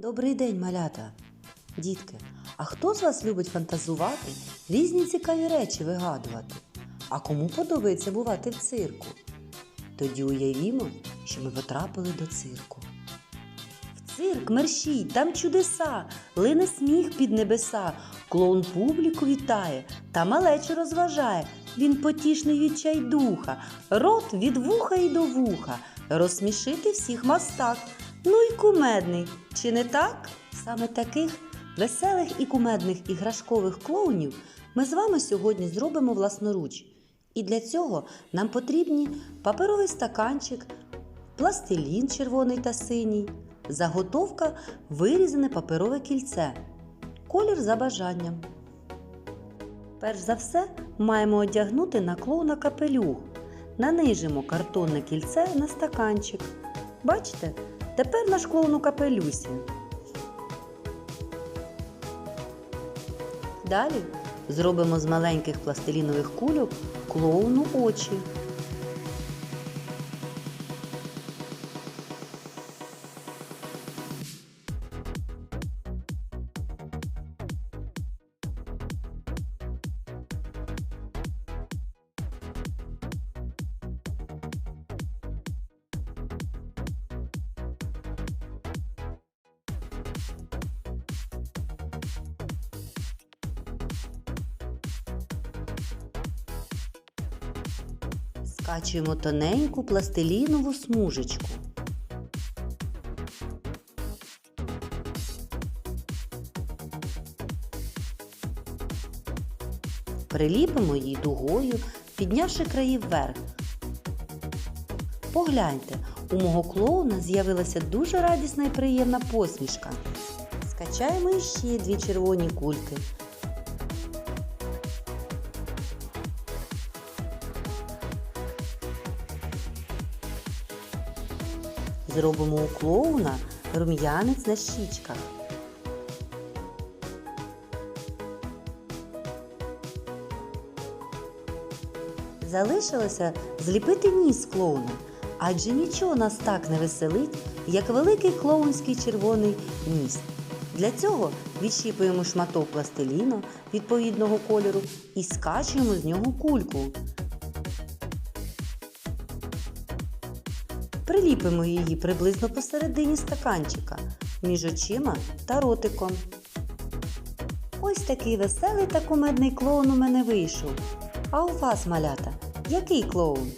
Добрий день, малята! Дітки, а хто з вас любить фантазувати, різні цікаві речі вигадувати? А кому подобається бувати в цирку? Тоді уявімо, що ми потрапили до цирку. В цирк мерщій, там чудеса, лине сміх під небеса, клоун публіку вітає та малечу розважає. Він потішний відчайдуха, рот від вуха й до вуха, розсмішити всіх мастак. Ну й кумедний, чи не так? Саме таких веселих і кумедних іграшкових клоунів ми з вами сьогодні зробимо власноруч. І для цього нам потрібні паперовий стаканчик, пластилін червоний та синій, заготовка вирізане паперове кільце, колір за бажанням. Перш за все маємо одягнути на клоуна капелюх. Нанижимо картонне кільце на стаканчик. Бачите? Тепер наш клоун у капелюсі. Далі зробимо з маленьких пластилінових кульок клоуну очі. Скачуємо тоненьку пластилінову смужечку. Приліпимо її дугою, піднявши краї вверх. Погляньте, у мого клоуна з'явилася дуже радісна і приємна посмішка. Скачаємо іще дві червоні кульки. Зробимо у клоуна рум'янець на щічках. Залишилося зліпити ніс клоуна, адже нічого нас так не веселить, як великий клоунський червоний ніс. Для цього відщіпуємо шматок пластиліну відповідного кольору і скачуємо з нього кульку. Приліпимо її приблизно посередині стаканчика між очима та ротиком. Ось такий веселий та кумедний клоун у мене вийшов. А у вас, малята, який клоун?